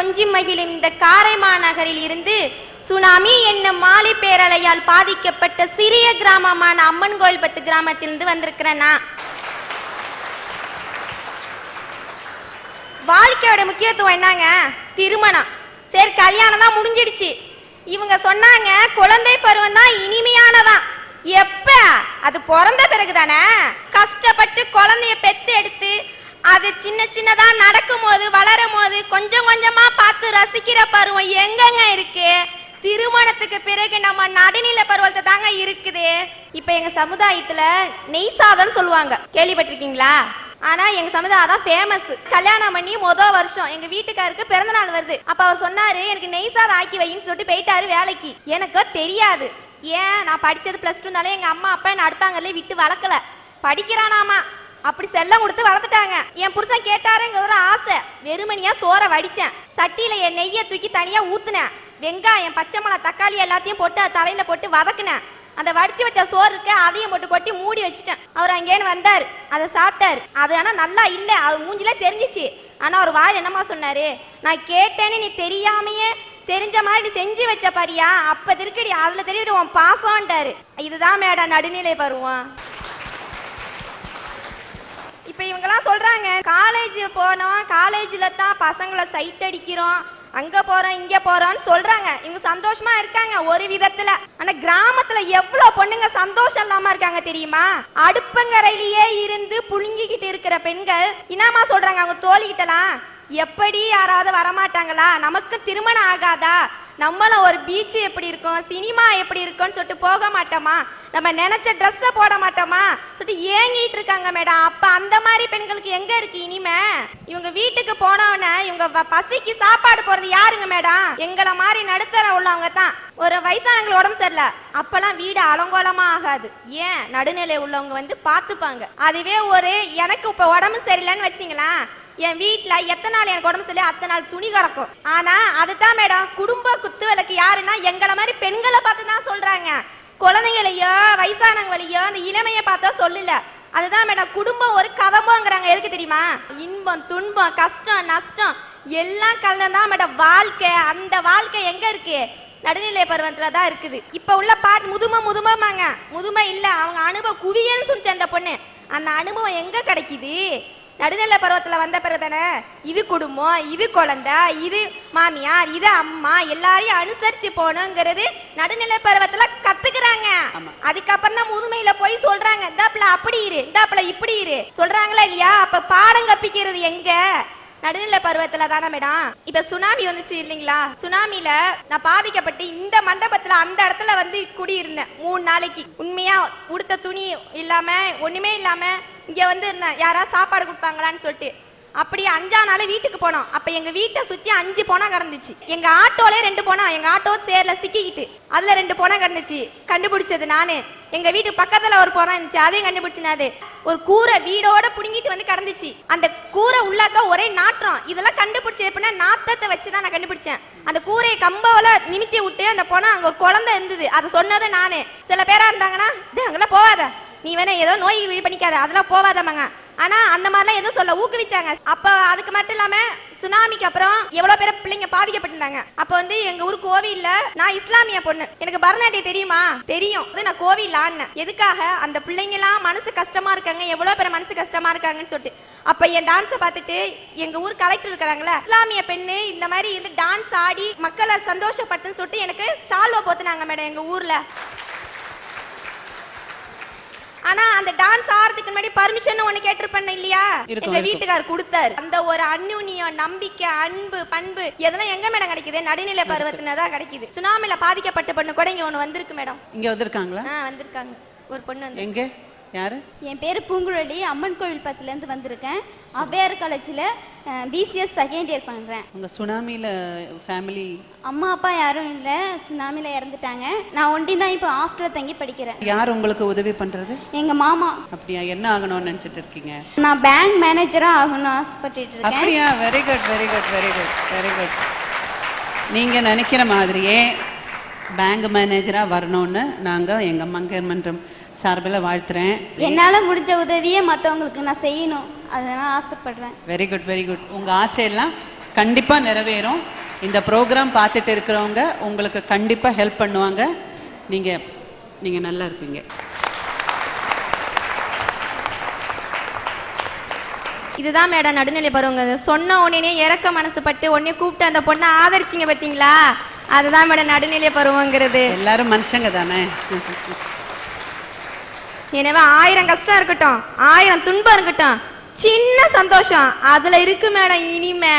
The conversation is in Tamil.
கொஞ்சி மகிழும் இந்த காரைமா நகரில் இருந்து சுனாமி என்னும் மாலை பேரலையால் பாதிக்கப்பட்ட சிறிய கிராமமான அம்மன் கோயில்பத்து கிராமத்திலிருந்து வந்திருக்கிறேன். நான் வாழ்க்கையோட முக்கியத்துவம் என்னங்க? திருமணம். சரி கல்யாணம் தான் முடிஞ்சிடுச்சு. இவங்க சொன்னாங்க குழந்தை பருவம் தான் இனிமையானதான் எப்ப? அது பிறந்த பிறகு தானே கஷ்டப்பட்டு குழந்தைய பெத்து அது சின்ன சின்னதா நடக்கும் போது வளரும் போது கொஞ்சம் கொஞ்சமா பார்த்து ரசிக்கிற பருவம் எங்கெங்க இருக்கு? திருமணத்துக்கு பிறகு நம்ம நடுநிலை பருவத்தை தாங்க இருக்குது. இப்ப எங்க சமுதாயத்துல நெய் சாதம்னு சொல்லுவாங்க. கேள்விப்பட்டிருக்கீங்களா? ஆனா எங்க சமுதாயம் தான் ஃபேமஸ் கல்யாணம் பண்ணி முத வருஷம் எங்க வீட்டுக்காருக்கு பிறந்த நாள் வருது. அப்ப அவர் சொன்னாரு எனக்கு நெய் சாதம் ஆக்கி வைன்னு சொல்லிட்டு போயிட்டாரு வேலைக்கு. எனக்கு தெரியாது. ஏன்? நான் படிச்சது பிளஸ் டூனாலே எங்க அம்மா அப்பா என்ன அடுத்தாங்கல்ல விட்டு வளர்க்கல. படிக்கிறானாமா? அப்படி செல்லம் கொடுத்து வளர்த்துட்டாங்க. என் புருஷன் கேட்டாருங்க ஒரு ஆசை. வெறுமனியா சோறை வடிச்சேன். சட்டியில என் நெய்யை தூக்கி தனியா ஊத்துனேன். வெங்காயம் பச்சை மிளகா தக்காளி எல்லாத்தையும் போட்டு அது தலையில போட்டு வதக்குனேன். அந்த வடிச்சு வச்ச சோறு இருக்கு அதையும் போட்டு கொட்டி மூடி வச்சுட்டேன். அவர் அங்கேன்னு வந்தார். அதை சாப்பிட்டாரு. அது ஆனா நல்லா இல்லை. அவர் மூஞ்சில தெரிஞ்சிச்சு. ஆனா அவர் வாய் என்னமா சொன்னாரு? நான் கேட்டேன்னு நீ தெரியாமையே தெரிஞ்ச மாதிரி நீ செஞ்சு வச்ச பாரியா? அப்ப திருக்கடி அதுல தெரியுது உன் பாசம்ன்றாரு இதுதான் மேடம் நடுநிலை பருவம். இப்போ இவங்கெல்லாம் சொல்கிறாங்க காலேஜ் போனோம் காலேஜில் தான் பசங்களை சைட் அடிக்கிறோம். அங்கே போகிறோம் இங்கே போகிறோம்னு சொல்கிறாங்க இவங்க சந்தோஷமாக இருக்காங்க ஒரு விதத்தில். ஆனால் கிராமத்தில் எவ்வளோ பொண்ணுங்க சந்தோஷம் இல்லாமல் இருக்காங்க தெரியுமா? அடுப்பங்கரையிலேயே இருந்து புழுங்கிக்கிட்டு இருக்கிற பெண்கள் என்னமா சொல்கிறாங்க அவங்க தோழிக்கிட்டலாம் எப்படி யாராவது வரமாட்டாங்களா? நமக்கு திருமணம் ஆகாதா? நம்மளும் ஒரு பீச் எப்படி இருக்கும்? சினிமா எப்படி இருக்கும்னு சொல்லிட்டு போக மாட்டோமா? நம்ம நினைச்ச ட்ரெஸ்ஸை போட மாட்டோமா? சொல்லிட்டு ஏங்கிட்டு இருக்காங்க மேடம் அப்ப அந்த மாதிரி பெண்களுக்கு எங்க இருக்கு இனிமே? இவங்க வீட்டுக்கு போனவன இவங்க வ- பசிக்கு சாப்பாடு போறது யாருங்க மேடம் எங்களை மாதிரி நடுத்தர உள்ளவங்க தான். ஒரு வயசானவங்களுக்கு உடம்பு சரியில்லை. அப்பெல்லாம் வீடு அலங்கோலமா ஆகாது. ஏன்? நடுநிலை உள்ளவங்க வந்து பார்த்துப்பாங்க. அதுவே ஒரு எனக்கு இப்ப உடம்பு சரியில்லைன்னு வச்சிங்களேன். என் வீட்டில் எத்தனை நாள் எனக்கு உடம்பு சரியில்லை அத்தனை நாள் துணி கிடக்கும். ஆனால் அதுதான் மேடம் குடும்ப குத்து விளக்கு யாருன்னா எங்களை மாதிரி பெண்களை பார்த்து தான் சொல்கிறாங்க குழந்தைங்களையோ வயசானவங்களையோ அந்த இளமையை பார்த்தா சொல்லல. அதுதான் மேடம் குடும்பம் ஒரு கதம்போங்கிறாங்க. எதுக்கு தெரியுமா? இன்பம் துன்பம் கஷ்டம் நஷ்டம் எல்லாம் கலந்துதான் மேடம் வாழ்க்கை. அந்த வாழ்க்கை எங்க இருக்கு? நடுநிலை பருவத்தில் தான் இருக்குது. இப்போ உள்ள பாட்டு முதுமை முதுமைமாங்க முதுமை இல்லை அவங்க அனுபவம் குவியல்னு சொல்லிச்சு அந்த பொண்ணு. அந்த அனுபவம் எங்கே கிடைக்குது? நடுநிலை பருவத்துல வந்த பிறகு தானே இது குடும்பம் இது குழந்தை இது மாமியார் இது அம்மா எல்லாரையும் அனுசரிச்சு போகணுங்கிறது நடுநிலை பருவத்துல கத்துக்கிறாங்க. ஆமா. அதுக்கப்புறம் தான் முதுமையில போய் சொல்றாங்க இந்தாப்புல அப்படி இரு இந்தாப்புல இப்படி இரு. சொல்றாங்களா இல்லையா? அப்ப பாடம் கப்பிக்கிறது எங்க? நடுநிலை பருவத்துல தானே மேடம். இப்ப சுனாமி வந்துச்சு இல்லைங்களா? சுனாமில நான் பாதிக்கப்பட்டு இந்த மண்டபத்துல அந்த இடத்துல வந்து குடியிருந்தேன் மூணு நாளைக்கு. உண்மையா உடுத்த துணி இல்லாம ஒண்ணுமே இல்லாம இங்கே வந்து இருந்தேன் யாராவது சாப்பாடு கொடுப்பாங்களான்னு சொல்லிட்டு. அப்படி அஞ்சா நாள் வீட்டுக்கு போனோம். அப்போ எங்கள் வீட்டை சுற்றி அஞ்சு போனா கிடந்துச்சு. எங்கள் ஆட்டோலே ரெண்டு போனா எங்கள் ஆட்டோ சேர்ல சிக்கிக்கிட்டு. அதில் ரெண்டு போனா கிடந்துச்சு. கண்டுபிடிச்சது நான். எங்கள் வீட்டு பக்கத்தில் ஒரு போனா இருந்துச்சு. அதையும் கண்டுபிடிச்சினாது ஒரு கூரை வீடோட புடுங்கிட்டு வந்து கிடந்துச்சு. அந்த கூரை உள்ளாக்க ஒரே நாற்றம். இதெல்லாம் கண்டுபிடிச்சது எப்படின்னா நாத்தத்தை வச்சு தான் நான் கண்டுபிடிச்சேன். அந்த கூரையை கம்பாவில் நிமித்தி விட்டு அந்த போனா அங்கே ஒரு குழந்தை இருந்தது. அதை சொன்னது நானே. சில பேராக இருந்தாங்கன்னா அங்கெல்லாம் போவாத நீ வேணா ஏதோ நோய் இது பண்ணிக்காத அதெல்லாம் போவாதமாங்க ஆனா அந்த மாதிரிலாம் எதுவும் சொல்ல ஊக்குவிச்சாங்க. அப்ப அதுக்கு மட்டும் இல்லாம சுனாமிக்கு அப்புறம் எவ்வளவு பேர் பிள்ளைங்க பாதிக்கப்பட்டிருந்தாங்க. அப்ப வந்து எங்க ஊர் கோவில்ல நான் இஸ்லாமிய பொண்ணு. எனக்கு பரதநாட்டியம் தெரியுமா? தெரியும். அது நான் கோவில் ஆடினேன். எதுக்காக? அந்த பிள்ளைங்க எல்லாம் மனசு கஷ்டமா இருக்காங்க. எவ்வளவு பேர் மனசு கஷ்டமா இருக்காங்கன்னு சொல்லிட்டு. அப்ப என் டான்ஸை பார்த்துட்டு எங்க ஊர் கலெக்டர் இருக்கிறாங்களே இஸ்லாமிய பெண்ணு இந்த மாதிரி இருந்து டான்ஸ் ஆடி மக்களை சந்தோஷப்பட்டுன்னு சொல்லிட்டு எனக்கு சால்வை போத்துனாங்க மேடம் எங்க ஊர்ல. ஆனா அந்த டான்ஸ் ஆறதுக்கு முன்னாடி பர்மிஷன் ஒண்ணு கேட்டிருப்பேன் இல்லையா? எங்க. வீட்டுக்கார் கொடுத்தாரு. அந்த ஒரு அந்யுன்யம் நம்பிக்கை அன்பு பண்பு இதெல்லாம் எங்க மேடம் கிடைக்குது? நடுநிலை பருவத்துல தான் கிடைக்குது. சுனாமில பாதிக்கப்பட்ட பொண்ணு கூட இங்க ஒண்ணு வந்திருக்கு மேடம் இங்க வந்திருக்காங்களா? வந்திருக்காங்க. ஒரு பொண்ணு எங்க? யாரு? என் பேர் பூங்குழலி. அம்மன் கோவில் பத்துலேருந்து வந்திருக்கேன். அவ்வையார் காலேஜில் பிசிஎஸ் செகண்ட் இயர் பண்ணுறேன் உங்க சுனாமில ஃபேமிலி அம்மா அப்பா யாரும் இல்லை. சுனாமியில் இறந்துட்டாங்க. நான் ஒண்டி தான் இப்போ ஹாஸ்டலில் தங்கி படிக்கிறேன். யார் உங்களுக்கு உதவி பண்றது? எங்கள் மாமா. அப்படியா? என்ன ஆகணும்னு நினைச்சிட்டு இருக்கீங்க? நான் பேங்க் மேனேஜராக ஆகணும்னு ஆசைப்பட்டுட்டு இருக்கேன். அப்படியா? Very good very good very good very good நீங்க நினைக்கிற மாதிரியே பேங்க் மேனேஜரா வரணும்னு நாங்க எங்க மங்கர்மன்றம் சார்பில் வாழ்த்துறேன். என்னால் முடிஞ்ச உதவியை மற்றவங்களுக்கு நான் செய்யணும். அதை நான் ஆசைப்படுறேன். வெரி குட் வெரி குட் உங்க ஆசையெல்லாம் கண்டிப்பாக நிறைவேறும். இந்த ப்ரோக்ராம் பார்த்துட்டு இருக்கிறவங்க உங்களுக்கு கண்டிப்பாக ஹெல்ப் பண்ணுவாங்க. நீங்கள் நீங்கள் நல்லா இருப்பீங்க. இதுதான் மேடம் நடுநிலை பருவங்க. சொன்ன உடனே இறக்க மனசு பட்டு உடனே கூப்பிட்டு அந்த பொண்ணை ஆதரிச்சிங்க பார்த்தீங்களா அதுதான் மேடம் நடுநிலை பருவங்கிறது. எல்லாரும் மனுஷங்க தானே? எனவே ஆயிரம் கஷ்டம் இருக்கட்டும் ஆயிரம் துன்பம் இருக்கட்டும் சின்ன சந்தோஷம். அதுல இருக்கு மேடம் இனிமே.